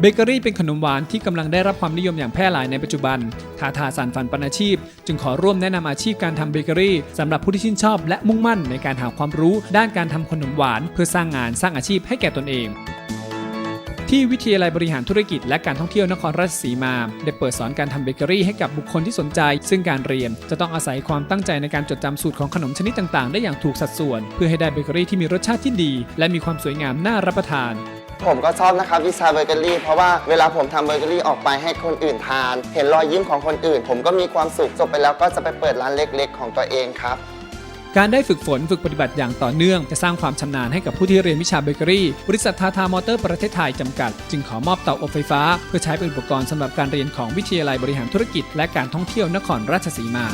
เบเกอรี่เป็นขนมหวานที่กำลังได้รับความนิยมอย่างแพร่หลายในปัจจุบัน ทาทาสานฝันปันอาชีพ จึงขอร่วมแนะนำอาชีพการทำเบเกอรี่สำหรับผู้ที่ชื่นชอบ และมุ่งมั่นในการหาความรู้ด้านการทำขนมหวาน เพื่อสร้างงานสร้างอาชีพให้แก่ตนเอง ที่วิทยาลัยบริหารธุรกิจและการท่องเที่ยวนครราชสีมา ได้เปิดสอนการทำเบเกอรี่ให้กับบุคคลที่สนใจ ซึ่งการเรียนจะต้องอาศัยความตั้งใจในการจดจำสูตรของขนมชนิดต่างๆ ได้อย่างถูกสัดส่วน เพื่อให้ได้เบเกอรี่ที่มีรสชาติที่ดี และมีความสวยงามน่ารับประทาน ผมก็ชอบนะครับวิชาเบเกอรี่เพราะว่าเวลาผมทำเบเกอรี่ออกไปให้คนอื่นทาน เห็นรอยยิ้มของคนอื่น ผมก็มีความสุขจบไปแล้วก็จะไปเปิดร้านเล็ก ๆ ของตัวเองครับ การได้ฝึกฝนฝึกปฏิบัติอย่างต่อเนื่องจะสร้างความชำนาญให้กับผู้ที่เรียนวิชาเบเกอรี่ บริษัททาทามอเตอร์ประเทศไทยจำกัด จึงขอมอบเตาอบไฟฟ้า เพื่อใช้เป็นอุปกรณ์สำหรับการเรียนของวิทยาลัยบริหารธุรกิจ และการท่องเที่ยวนครราชสีมา